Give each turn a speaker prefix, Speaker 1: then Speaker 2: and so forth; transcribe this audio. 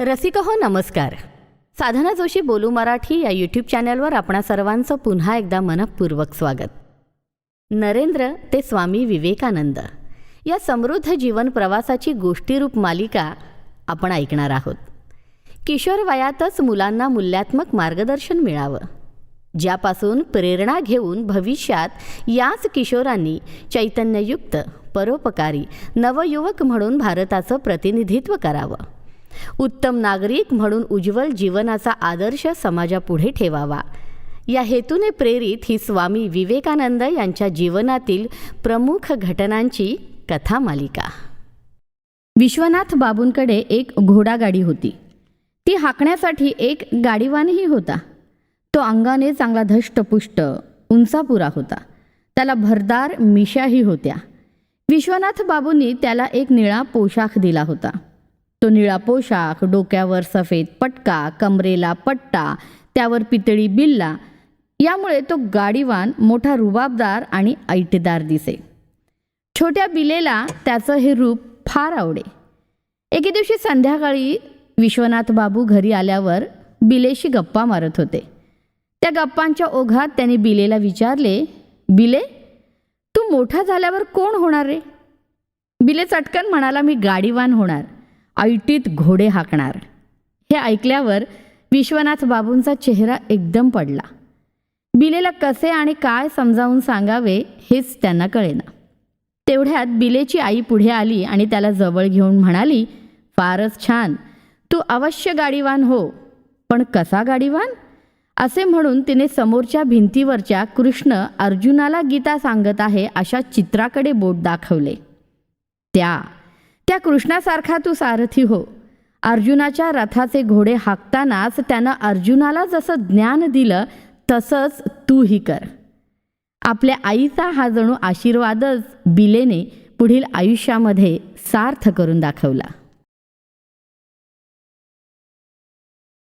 Speaker 1: रसिक हो नमस्कार. साधना जोशी बोलू मराठी या यूट्यूब चॅनलवर आपणा सर्वांचं पुन्हा एकदा मनपूर्वक स्वागत. नरेंद्र ते स्वामी विवेकानंद. या समृद्ध जीवन प्रवासाची गोष्टीरूप मालिका आपण ऐकणार आहोत. किशोर वयातच मुलांना मूल्यात्मक मार्गदर्शन मिळावं. ज्यापासून प्रेरणा घेऊन भविष्यात याच किशोरांनी चैतन्ययुक्त परोपकारी नवयुवक म्हणून भारताचं प्रतिनिधित्व करावं. उत्तम नागरिक म्हणून उज्ज्वल जीवनाचा आदर्श समाजापुढे ठेवावा. या हेतूने प्रेरित ही स्वामी विवेकानंद यांच्या जीवनातील प्रमुख घटनांची कथा मालिका विश्वनाथ बाबूंकडे एक घोडागाडी होती. ती हाकण्यासाठी एक गाडीवानही होता. तो अंगाने चांगला धष्टपुष्ट उंचापुरा होता. त्याला भरदार मिशाही होत्या. विश्वनाथ बाबूंनी त्याला एक निळा पोशाख दिला होता. तो निळा पोशाख डोक्यावर सफेद पटका कमरेला पट्टा त्यावर पितळी बिल्ला. यामुळे तो गाडीवान मोठा रुबाबदार आणि ऐटदार दिसे. छोट्या बिलेला त्याचं हे रूप फार आवडे. एके दिवशी संध्याकाळी विश्वनाथ बाबू घरी आल्यावर बिलेशी गप्पा मारत होते. त्या गप्पांच्या ओघात त्याने बिलेला विचारले बिले तू मोठा झाल्यावर कोण होणार रे? बिले चटकन म्हणाला मी गाडीवान होणार. ऐटीत घोडे हाकणार. हे ऐकल्यावर विश्वनाथ बाबूंचा चेहरा एकदम पडला. बिलेला कसे आणि काय समजावून सांगावे हेच त्यांना कळेना. तेवढ्यात बिलेची आई पुढे आली आणि त्याला जवळ घेऊन म्हणाली फारच छान. तू अवश्य गाडीवान हो. पण कसा गाडीवान? असे म्हणून तिने समोरच्या भिंतीवरच्या कृष्ण अर्जुनाला गीता सांगत आहे अशा चित्राकडे बोट दाखवले. त्या त्या कृष्णासारखा तू सारथी हो. अर्जुनाच्या रथाचे घोडे हाकतानाच त्यानं अर्जुनाला जसं ज्ञान दिलं तसंच तूही कर. आपल्या आईचा हा जणू आशीर्वादच बिलेने पुढील आयुष्यामध्ये सार्थ करून दाखवला.